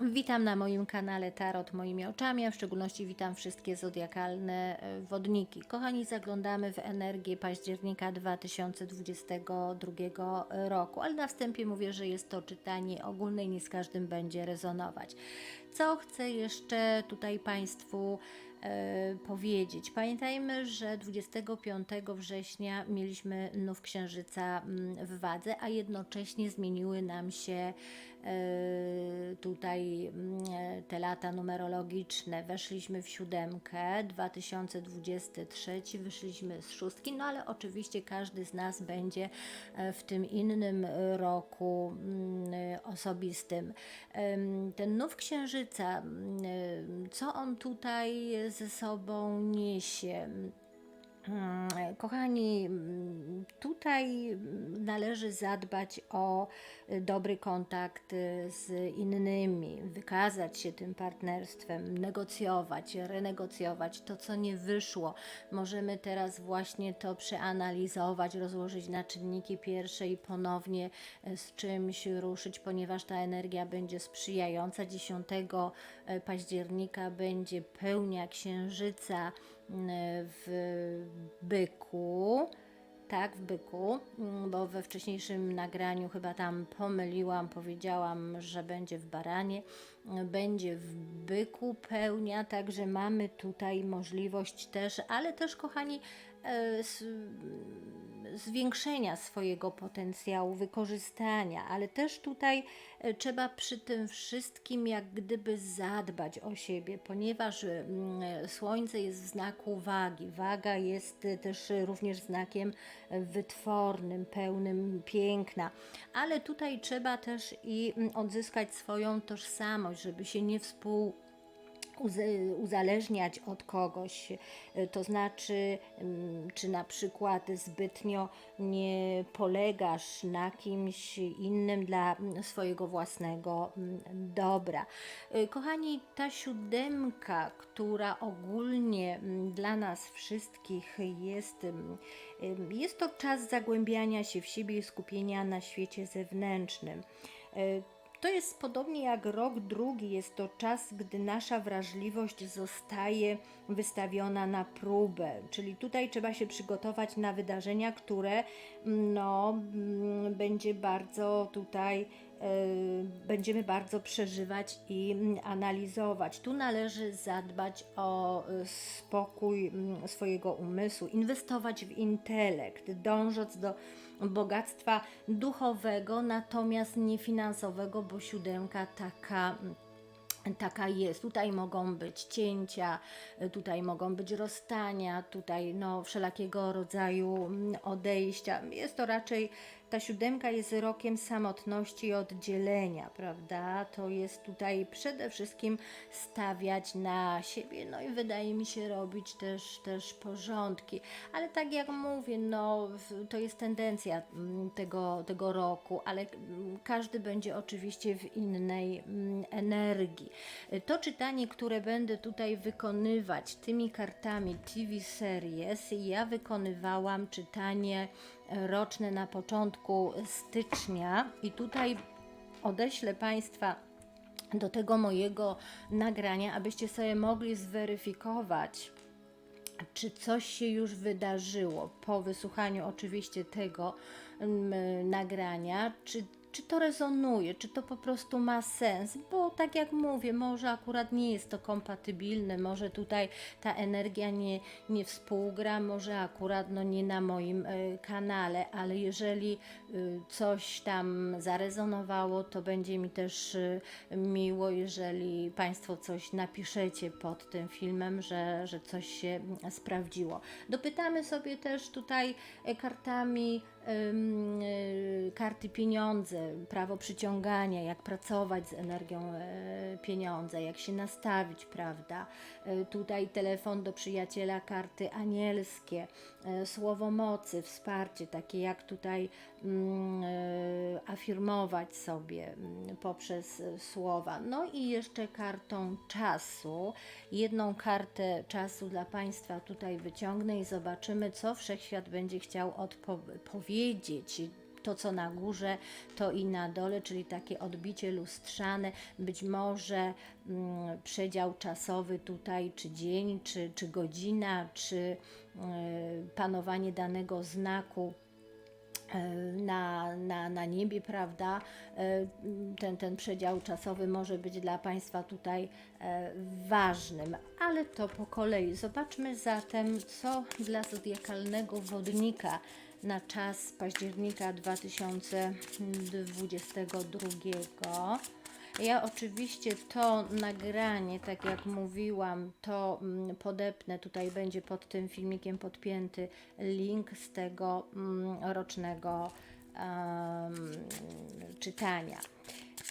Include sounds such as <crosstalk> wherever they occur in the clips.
Witam na moim kanale Tarot moimi oczami, a w szczególności witam wszystkie zodiakalne e, wodniki. Kochani, zaglądamy w energię października 2022 roku, ale na wstępie mówię, że jest to czytanie ogólne i nie z każdym będzie rezonować. Co chcę jeszcze tutaj Państwu e, powiedzieć? Pamiętajmy, że 25 września mieliśmy nów księżyca mm, w wadze, a jednocześnie zmieniły nam się tutaj mm, te lata numerologiczne. Weszliśmy w siódemkę, 2023 wyszliśmy z szóstki, no ale oczywiście każdy z nas będzie e, w tym innym roku mm, osobistym. Ten nów księżyca, mm, co on tutaj ze sobą niesie? Mm, Kochani, mm, tutaj należy zadbać o y, dobry kontakt y, z innymi, wykazać się tym partnerstwem, negocjować, renegocjować to, co nie wyszło. Możemy teraz właśnie to przeanalizować, rozłożyć na czynniki pierwsze i ponownie y, z czymś ruszyć, ponieważ ta energia będzie sprzyjająca. 10 października będzie pełnia księżyca w byku. Tak, w byku, bo we wcześniejszym nagraniu chyba tam pomyliłam, powiedziałam, że będzie w baranie, będzie w byku pełnia, także mamy tutaj możliwość też, ale też, kochani, e, zwiększenia swojego potencjału, wykorzystania, ale też tutaj e, trzeba przy tym wszystkim jak gdyby zadbać o siebie, ponieważ mm, Słońce jest w znaku wagi. Waga jest e, też również znakiem e, wytwornym, pełnym piękna, ale tutaj trzeba też i mm, odzyskać swoją tożsamość, żeby się nie współ uzależniać od kogoś, y, to znaczy, mm, czy na przykład zbytnio nie polegasz na kimś innym dla mm, swojego własnego mm, dobra. Y, Kochani, ta siódemka, która ogólnie dla nas wszystkich jest, jest to czas zagłębiania się w siebie i skupienia na świecie zewnętrznym. To jest podobnie jak rok drugi, jest to czas, gdy nasza wrażliwość zostaje wystawiona na próbę. Czyli tutaj trzeba się przygotować na wydarzenia, które no, mm, będzie bardzo tutaj e, będziemy bardzo przeżywać i mm, analizować. Tu należy zadbać o e, spokój mm, swojego umysłu, inwestować w intelekt, dążąc do bogactwa duchowego, natomiast nie finansowego, bo siódemka taka Taka jest. Tutaj mogą być cięcia, tutaj mogą być rozstania, tutaj no, wszelakiego rodzaju odejścia. Jest to raczej, ta siódemka jest rokiem samotności i oddzielenia, prawda? To jest tutaj przede wszystkim stawiać na siebie, no i wydaje mi się robić też, też porządki. Ale tak jak mówię, no to jest tendencja mm, tego, tego roku, ale mm, każdy będzie oczywiście w innej mm, energii. To czytanie, które będę tutaj wykonywać tymi kartami TV Series, ja wykonywałam czytanie roczne na początku stycznia. I tutaj odeślę Państwa do tego mojego nagrania, abyście sobie mogli zweryfikować, czy coś się już wydarzyło po wysłuchaniu oczywiście tego mm, nagrania, czy, czy to rezonuje, czy to po prostu ma sens, bo tak jak mówię, może akurat nie jest to kompatybilne, może tutaj ta energia nie, nie współgra, może akurat no nie na moim e, kanale, ale jeżeli y, coś tam zarezonowało, to będzie mi też y, miło, jeżeli Państwo coś napiszecie pod tym filmem, że, że coś się sprawdziło. Dopytamy sobie też tutaj kartami y, karty pieniądze, prawo przyciągania, jak pracować z energią e, pieniądza, jak się nastawić, prawda? E, Tutaj telefon do przyjaciela, karty anielskie, e, słowo mocy, wsparcie, takie jak tutaj afirmować sobie mm, poprzez e, słowa. No i jeszcze kartą czasu. Jedną kartę czasu dla Państwa tutaj wyciągnę i zobaczymy, co wszechświat będzie chciał odpowiedzieć to co na górze, to i na dole, czyli takie odbicie lustrzane, być może mm, przedział czasowy tutaj, czy dzień, czy, czy godzina, czy y, panowanie danego znaku e, na, na, na niebie, prawda? E, Ten, ten przedział czasowy może być dla Państwa tutaj e, ważnym, ale to po kolei. Zobaczmy zatem, co dla zodiakalnego wodnika na czas października 2022. Ja oczywiście to nagranie, tak jak mówiłam, to mm, podepnę, tutaj będzie pod tym filmikiem podpięty link z tego mm, rocznego em, czytania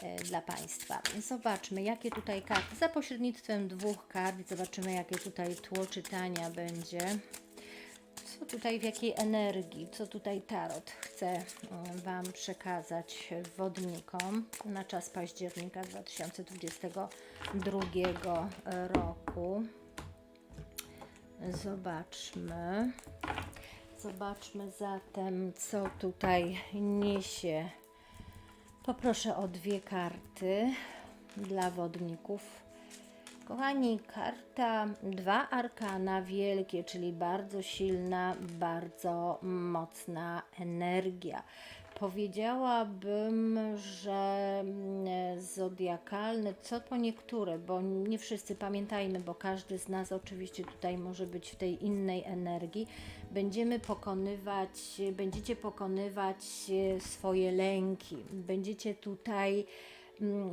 e, dla Państwa. Zobaczmy, jakie tutaj karty, za pośrednictwem dwóch kart, zobaczymy, jakie tutaj tło czytania będzie. Co tutaj, w jakiej energii, co tutaj Tarot chce Wam przekazać wodnikom na czas października 2022 roku. Zobaczmy. Zobaczmy zatem, co tutaj niesie. Poproszę o dwie karty dla wodników. Kochani, karta dwa arkana wielkie, czyli bardzo silna, bardzo mocna energia. Powiedziałabym, że mm, zodiakalne, co po niektóre, bo nie wszyscy pamiętajmy, bo każdy z nas oczywiście tutaj może być w tej innej energii. Będziemy pokonywać, będziecie pokonywać swoje lęki, będziecie tutaj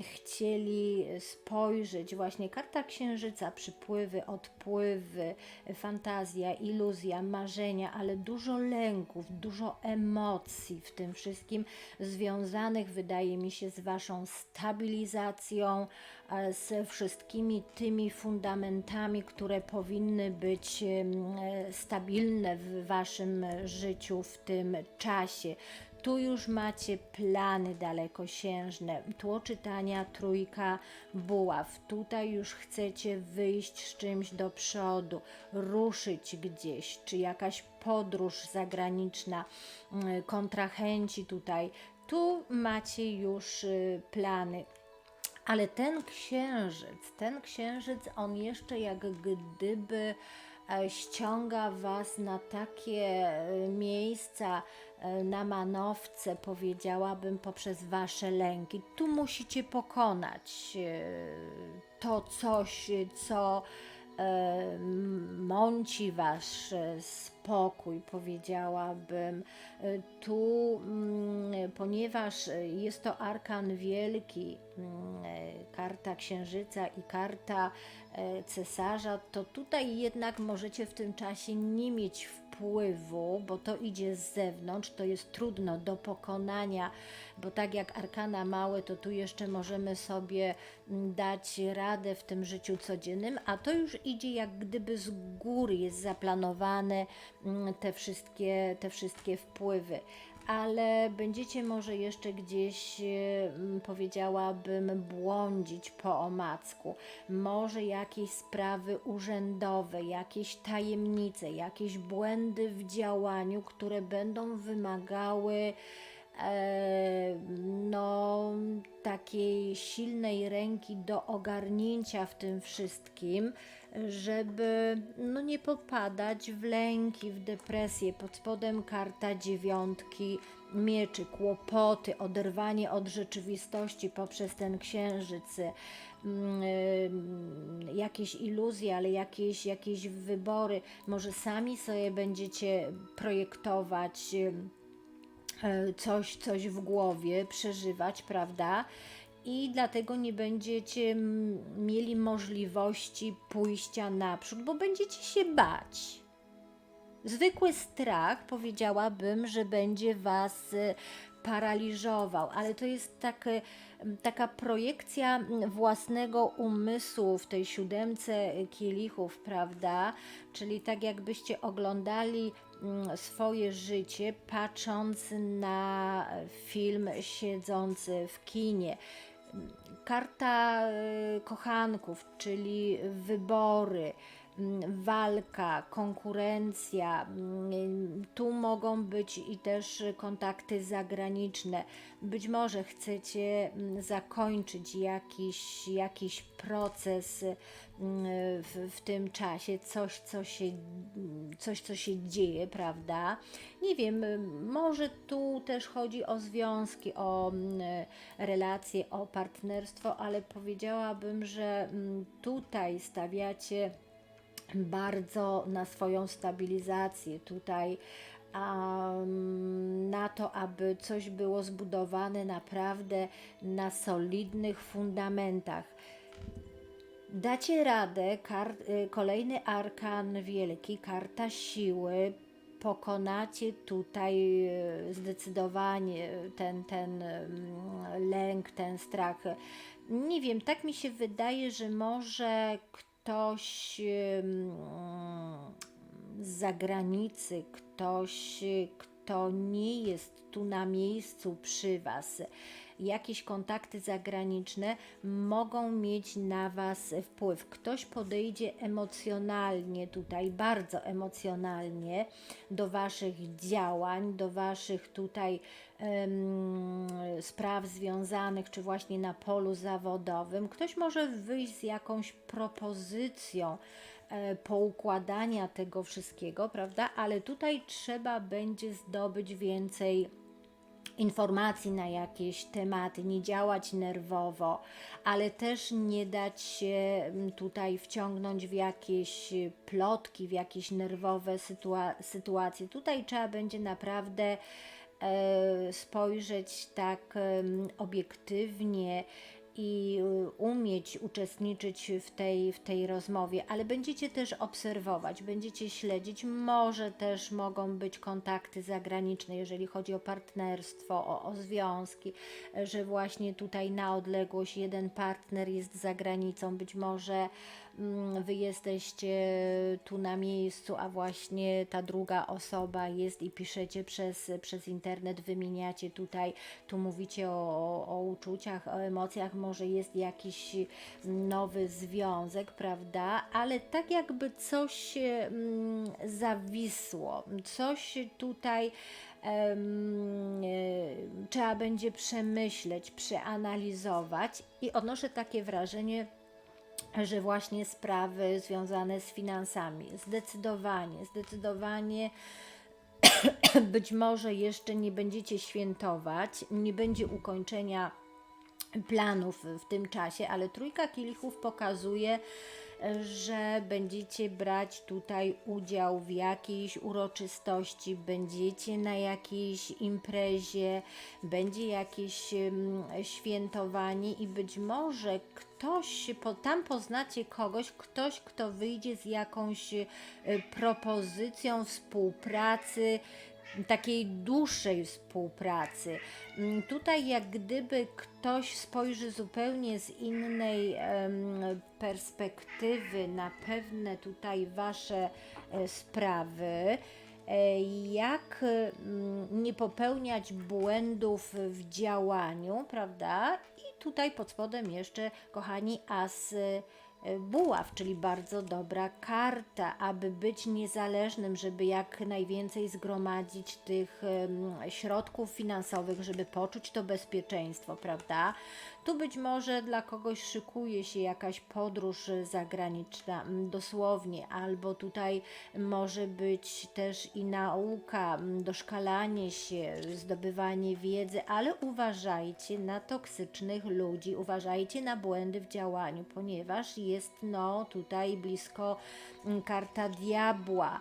chcieli spojrzeć, właśnie karta księżyca, przypływy, odpływy, fantazja, iluzja, marzenia, ale dużo lęków, dużo emocji w tym wszystkim związanych, wydaje mi się, z Waszą stabilizacją, e, ze wszystkimi tymi fundamentami, które powinny być em, e, stabilne w Waszym życiu w tym czasie. Tu już macie plany dalekosiężne. Tło czytania trójka buław. Tutaj już chcecie wyjść z czymś do przodu, ruszyć gdzieś, czy jakaś podróż zagraniczna, mm, kontrahenci tutaj. Tu macie już y, plany. Ale ten księżyc, ten księżyc, on jeszcze jak gdyby e, ściąga Was na takie e, miejsca, na manowce, powiedziałabym, poprzez Wasze lęki. Tu musicie pokonać e, to coś, co e, mąci wasz e, spokój, powiedziałabym. E, Tu, mm, ponieważ e, jest to arkan wielki, mm, e, karta księżyca i karta cesarza, to tutaj jednak możecie w tym czasie nie mieć wpływu, bo to idzie z zewnątrz, to jest trudno do pokonania, bo tak jak arkana małe, to tu jeszcze możemy sobie mm, dać radę w tym życiu codziennym, a to już idzie jak gdyby z góry, jest zaplanowane te wszystkie, te wszystkie wpływy. Ale będziecie może jeszcze gdzieś, e, mm, powiedziałabym, błądzić po omacku. Może jakieś sprawy urzędowe, jakieś tajemnice, jakieś błędy w działaniu, które będą wymagały no, takiej silnej ręki do ogarnięcia w tym wszystkim, żeby no, nie popadać w lęki, w depresję. Pod spodem karta dziewiątki mieczy, kłopoty, oderwanie od rzeczywistości poprzez ten księżyc, mm, y, jakieś iluzje, ale jakieś, jakieś wybory. Może sami sobie będziecie projektować y, e, coś, coś w głowie, przeżywać, prawda? I dlatego nie będziecie mieli możliwości pójścia naprzód, bo będziecie się bać. Zwykły strach powiedziałabym, że będzie Was e, paraliżował, ale to jest tak, e, taka projekcja własnego umysłu w tej siódemce kielichów, prawda? Czyli tak jakbyście oglądali swoje życie, patrząc na film siedzący w kinie. Karta y, kochanków, czyli wybory, mm, walka, konkurencja. mm, Tu mogą być i też kontakty zagraniczne. Być może chcecie mm, zakończyć jakiś, jakiś proces mm, w, w tym czasie, coś co, się, coś, co się dzieje, prawda? Nie wiem, może tu też chodzi o związki, o mm, relacje, o partnerstwo, ale powiedziałabym, że mm, tutaj stawiacie bardzo na swoją stabilizację tutaj, mm, na to, aby coś było zbudowane naprawdę na solidnych fundamentach. Dacie radę, kar, y, kolejny arkan wielki, karta siły, pokonacie tutaj y, zdecydowanie ten, ten mm, lęk, ten strach. Nie wiem, tak mi się wydaje, że może ktoś ym, z zagranicy, ktoś, kto nie jest tu na miejscu przy Was, jakieś kontakty zagraniczne mogą mieć na Was wpływ. Ktoś podejdzie emocjonalnie tutaj, bardzo emocjonalnie do Waszych działań, do Waszych tutaj em, spraw związanych, czy właśnie na polu zawodowym. Ktoś może wyjść z jakąś propozycją e, poukładania tego wszystkiego, prawda? Ale tutaj trzeba będzie zdobyć więcej informacji na jakieś tematy, nie działać nerwowo, ale też nie dać się mm, tutaj wciągnąć w jakieś plotki, w jakieś nerwowe sytua- sytuacje. Tutaj trzeba będzie naprawdę e, spojrzeć tak em, obiektywnie i y, umieć uczestniczyć w tej, w tej rozmowie, ale będziecie też obserwować, będziecie śledzić. Może też mogą być kontakty zagraniczne, jeżeli chodzi o partnerstwo, o, o związki, że właśnie tutaj na odległość jeden partner jest za granicą, być może wy jesteście tu na miejscu, a właśnie ta druga osoba jest i piszecie przez, przez internet, wymieniacie tutaj, tu mówicie o, o, uczuciach, o emocjach, może jest jakiś nowy związek, prawda? Ale tak jakby coś mm, zawisło, coś tutaj trzeba będzie przemyśleć, przeanalizować i odnoszę takie wrażenie, że właśnie sprawy związane z finansami, zdecydowanie, zdecydowanie <clears throat> być może jeszcze nie będziecie świętować, nie będzie ukończenia planów w tym czasie, ale trójka kielichów pokazuje, że będziecie brać tutaj udział w jakiejś uroczystości, będziecie na jakiejś imprezie, będzie jakieś świętowanie i być może ktoś, tam poznacie kogoś, ktoś, kto wyjdzie z jakąś e, propozycją współpracy, takiej dłuższej współpracy. Mm, Tutaj jak gdyby ktoś spojrzy zupełnie z innej perspektywy na pewne tutaj Wasze e, sprawy, e, jak mm, nie popełniać błędów w działaniu, prawda? I tutaj pod spodem jeszcze, kochani, as e, buław, czyli bardzo dobra karta, aby być niezależnym, żeby jak najwięcej zgromadzić tych środków finansowych, żeby poczuć to bezpieczeństwo, prawda? Tu być może dla kogoś szykuje się jakaś podróż zagraniczna, dosłownie, albo tutaj może być też i nauka, doszkalanie się, zdobywanie wiedzy, ale uważajcie na toksycznych ludzi, uważajcie na błędy w działaniu, ponieważ jest no tutaj blisko karta diabła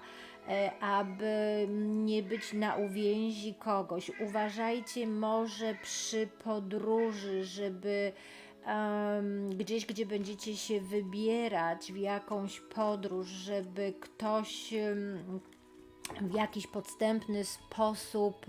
aby nie być na uwięzi kogoś. Uważajcie może przy podróży, żeby em, gdzieś, gdzie będziecie się wybierać w jakąś podróż, żeby ktoś em, w jakiś podstępny sposób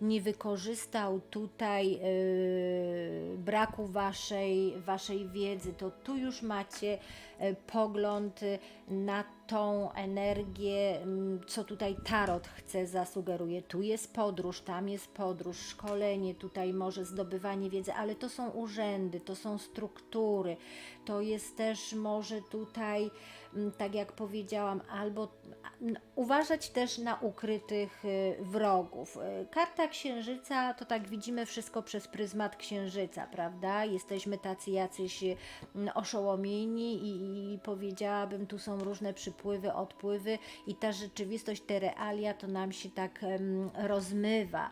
nie wykorzystał tutaj y, braku waszej, waszej wiedzy, to tu już macie y, pogląd na tą energię, co tutaj tarot chce, zasugeruje. Tu jest podróż, tam jest podróż, szkolenie, tutaj może zdobywanie wiedzy, ale to są urzędy, to są struktury, to jest też może tutaj, tak jak powiedziałam, albo uważać też na ukrytych y, wrogów. Y, Karta księżyca to tak widzimy wszystko przez pryzmat księżyca, prawda? Jesteśmy tacy jacyś y, oszołomieni i, i powiedziałabym, tu są różne przypływy, odpływy i ta rzeczywistość, te realia to nam się tak rozmywa.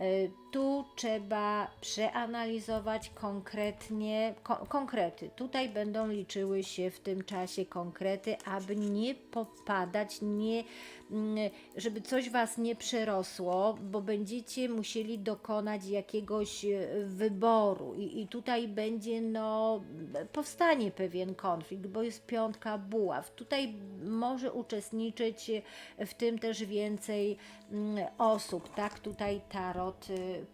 Y, Tu trzeba przeanalizować konkretnie, ko- konkrety. Tutaj będą liczyły się w tym czasie konkrety, aby nie popadać, nie, mm, żeby coś Was nie przerosło, bo będziecie musieli dokonać jakiegoś e, wyboru i, i tutaj będzie no, powstanie pewien konflikt, bo jest piątka buław. Tutaj może uczestniczyć w tym też więcej mm, osób, tak tutaj tarot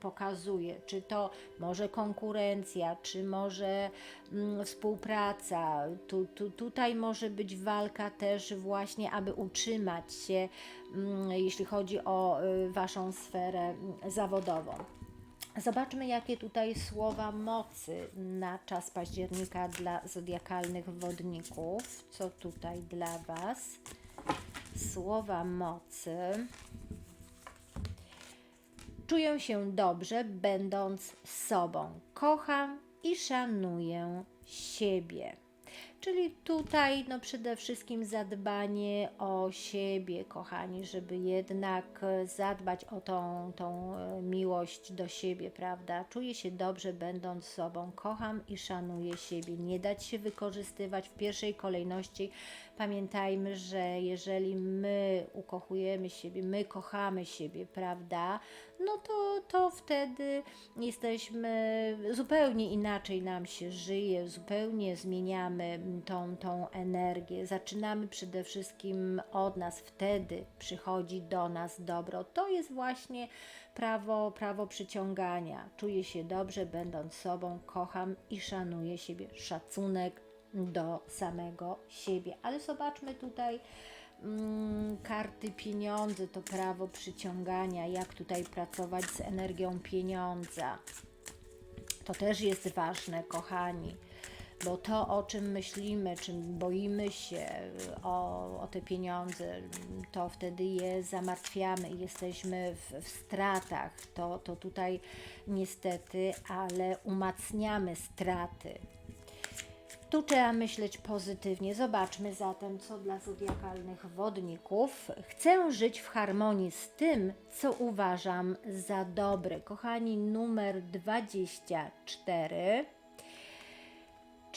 pokazuje, czy to może konkurencja, czy może mm, współpraca, tu, tu, tutaj może być walka też właśnie, aby utrzymać się, mm, jeśli chodzi o y, Waszą sferę mm, zawodową. Zobaczmy, jakie tutaj słowa mocy na czas października dla zodiakalnych wodników. Co tutaj dla Was? Słowa mocy. Czuję się dobrze, będąc sobą. Kocham i szanuję siebie. Czyli tutaj no przede wszystkim zadbanie o siebie, kochani, żeby jednak e, zadbać o tą, tą e, miłość do siebie, prawda? Czuję się dobrze, będąc sobą. Kocham i szanuję siebie. Nie dać się wykorzystywać w pierwszej kolejności. Pamiętajmy, że jeżeli my ukochujemy siebie, my kochamy siebie, prawda? No to, to wtedy jesteśmy zupełnie inaczej nam się żyje, zupełnie zmieniamy tą, tą energię. Zaczynamy przede wszystkim od nas, wtedy przychodzi do nas dobro. To jest właśnie prawo, prawo przyciągania. Czuję się dobrze, będąc sobą, kocham i szanuję siebie. Szacunek do samego siebie. Ale zobaczmy tutaj mm, karty pieniądze, to prawo przyciągania, jak tutaj pracować z energią pieniądza. To też jest ważne, kochani, bo to, o czym myślimy, czym boimy się o, o te pieniądze, to wtedy je zamartwiamy jesteśmy w, w stratach. To, to tutaj niestety, ale umacniamy straty. Tu trzeba myśleć pozytywnie. Zobaczmy zatem, co dla zodiakalnych wodników. Chcę żyć w harmonii z tym, co uważam za dobre. Kochani, numer 24.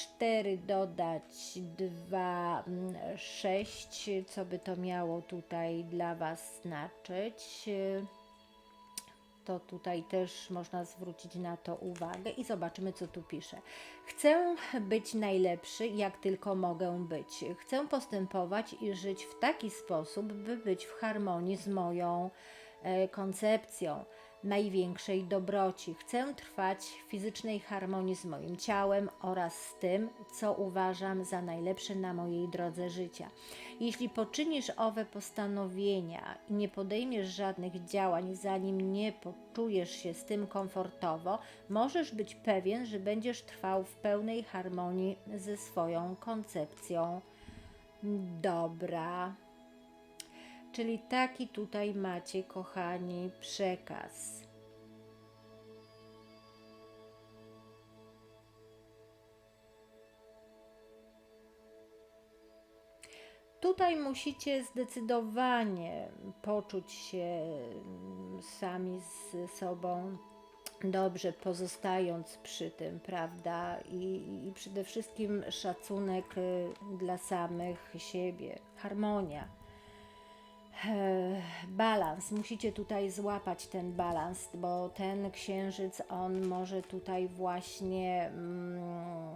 4 dodać 2, 6. Co by to miało tutaj dla Was znaczyć? to tutaj też można zwrócić na to uwagę i zobaczymy, co tu pisze. Chcę być najlepszy, jak tylko mogę być. Chcę postępować i żyć w taki sposób, by być w harmonii z moją e, koncepcją największej dobroci. Chcę trwać w fizycznej harmonii z moim ciałem oraz z tym, co uważam za najlepsze na mojej drodze życia. Jeśli poczynisz owe postanowienia i nie podejmiesz żadnych działań, zanim nie poczujesz się z tym komfortowo, możesz być pewien, że będziesz trwał w pełnej harmonii ze swoją koncepcją dobra. Czyli taki tutaj macie, kochani, przekaz. Tutaj musicie zdecydowanie poczuć się mm, sami z sobą dobrze, pozostając przy tym, prawda? I, i przede wszystkim szacunek y, dla samych siebie, harmonia. Balans. Musicie tutaj złapać ten balans, bo ten księżyc, on może tutaj właśnie mm,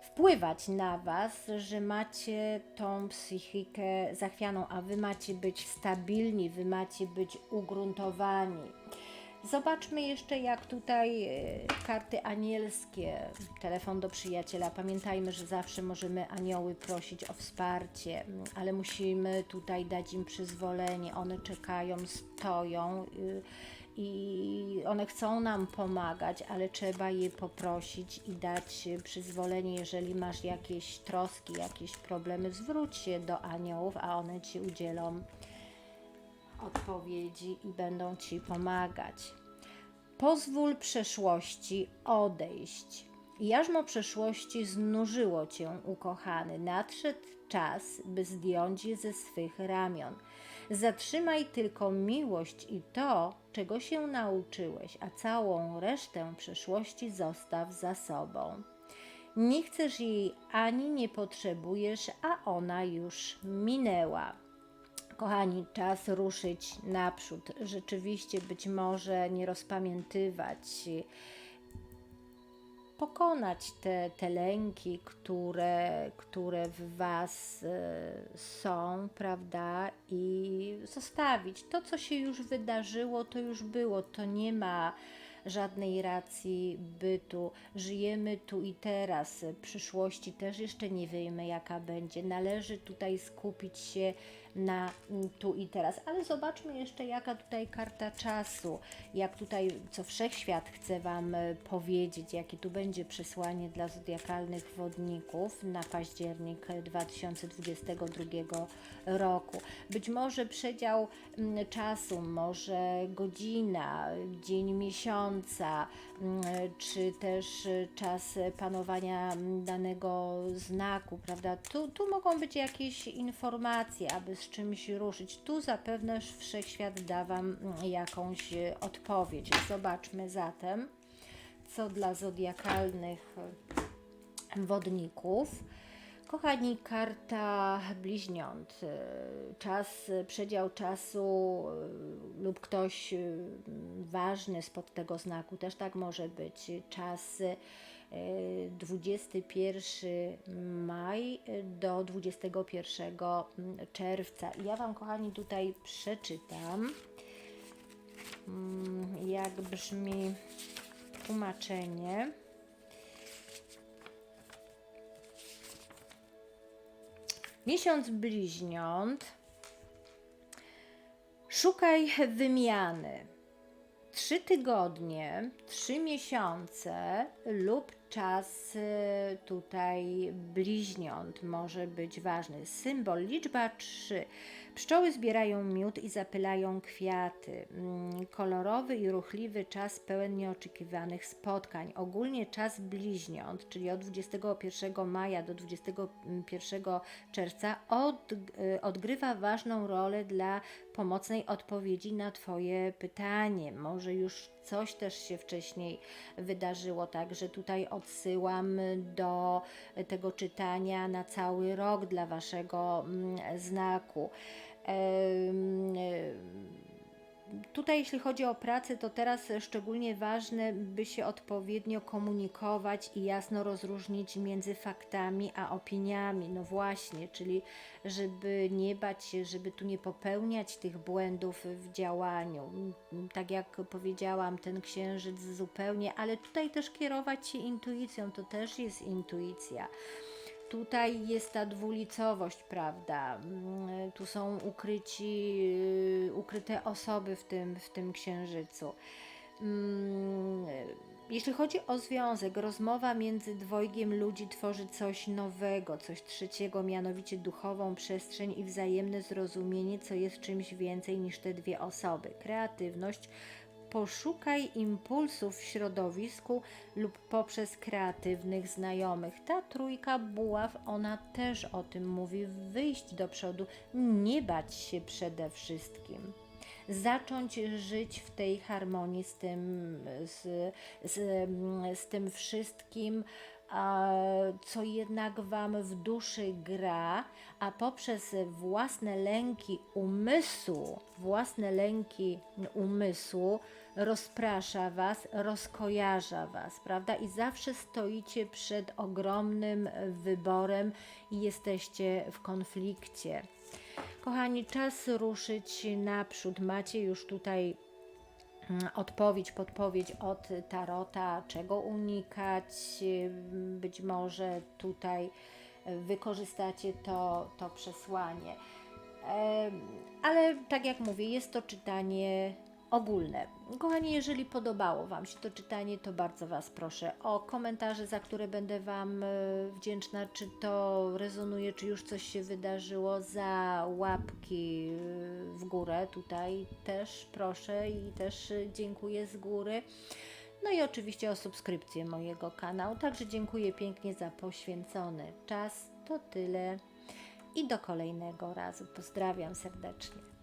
wpływać na Was, że macie tą psychikę zachwianą, a Wy macie być stabilni, Wy macie być ugruntowani. Zobaczmy jeszcze, jak tutaj e, karty anielskie, telefon do przyjaciela. Pamiętajmy, że zawsze możemy anioły prosić o wsparcie, mm, ale musimy tutaj dać im przyzwolenie. One czekają, stoją. y, i one chcą nam pomagać, ale trzeba je poprosić i dać przyzwolenie, jeżeli masz jakieś troski, jakieś problemy, zwróć się do aniołów, a one ci udzielą odpowiedzi i będą ci pomagać. Pozwól przeszłości odejść. Jarzmo przeszłości znużyło cię, ukochany. Nadszedł czas, by zdjąć je ze swych ramion. Zatrzymaj tylko miłość i to, czego się nauczyłeś, a całą resztę przeszłości zostaw za sobą. Nie chcesz jej ani nie potrzebujesz, a ona już minęła. Kochani, czas ruszyć naprzód. Rzeczywiście być może nie rozpamiętywać, pokonać te, te lęki, które, które w Was e, są, prawda? I zostawić to, co się już wydarzyło, to już było, to nie ma żadnej racji bytu. Żyjemy tu i teraz. Przyszłości też jeszcze nie wiemy, jaka będzie. Należy tutaj skupić się na mm, tu i teraz. Ale zobaczmy jeszcze, jaka tutaj karta czasu, jak tutaj, co wszechświat chce Wam e, powiedzieć, jakie tu będzie przesłanie dla zodiakalnych wodników na październik 2022 roku. Być może przedział mm, czasu, może godzina, dzień miesiąca, czy też e, czas panowania mm, danego znaku, prawda? Tu, tu mogą być jakieś informacje, aby z czymś ruszyć. Tu zapewne wszechświat da Wam mm, jakąś e, odpowiedź. Zobaczmy zatem, co dla zodiakalnych e, wodników. Kochani, karta bliźniąt. E, Czas, przedział czasu e, lub ktoś e, ważny spod tego znaku też tak może być. Czas e, 21 maj do 21 czerwca. Ja Wam, kochani, tutaj przeczytam, mm, jak brzmi tłumaczenie. Miesiąc bliźniąt. Szukaj wymiany. Trzy tygodnie, trzy miesiące lub czas y, tutaj bliźniąt może być ważny. Symbol, liczba trzy. Pszczoły zbierają miód i zapylają kwiaty. Mm, Kolorowy i ruchliwy czas pełen nieoczekiwanych spotkań. Ogólnie czas bliźniąt, czyli od 21 maja do 21 czerwca, od, y, odgrywa ważną rolę dla pomocnej odpowiedzi na Twoje pytanie. Może już coś też się wcześniej wydarzyło, także tutaj odsyłam do tego czytania na cały rok dla Waszego mm, znaku. Tutaj, jeśli chodzi o pracę, to teraz szczególnie ważne, by się odpowiednio komunikować i jasno rozróżnić między faktami a opiniami. No właśnie, czyli żeby nie bać się, żeby tu nie popełniać tych błędów w działaniu. Tak jak powiedziałam, ten księżyc zupełnie, ale tutaj też kierować się intuicją, to też jest intuicja tutaj jest ta dwulicowość, prawda? Mm, Tu są ukryci, y, ukryte osoby w tym, w tym księżycu. Mm, Jeśli chodzi o związek, rozmowa między dwojgiem ludzi tworzy coś nowego, coś trzeciego, mianowicie duchową przestrzeń i wzajemne zrozumienie, co jest czymś więcej niż te dwie osoby. Kreatywność, poszukaj impulsów w środowisku lub poprzez kreatywnych znajomych. Ta trójka buław, ona też o tym mówi, wyjść do przodu, nie bać się przede wszystkim. Zacząć żyć w tej harmonii z tym, z, z, z tym wszystkim, co jednak Wam w duszy gra, a poprzez własne lęki umysłu, własne lęki umysłu rozprasza Was, rozkojarza Was, prawda? I zawsze stoicie przed ogromnym wyborem i jesteście w konflikcie. Kochani, czas ruszyć naprzód. Macie już tutaj mm, odpowiedź, podpowiedź od tarota, czego unikać. Być może tutaj wykorzystacie to, to przesłanie. Ale tak jak mówię, jest to czytanie ogólne. Kochani, jeżeli podobało Wam się to czytanie, to bardzo Was proszę o komentarze, za które będę Wam e, wdzięczna, czy to rezonuje, czy już coś się wydarzyło, za łapki e, w górę tutaj też proszę i też e, dziękuję z góry. No i oczywiście o subskrypcję mojego kanału. Także dziękuję pięknie za poświęcony czas. To tyle i do kolejnego razu. Pozdrawiam serdecznie.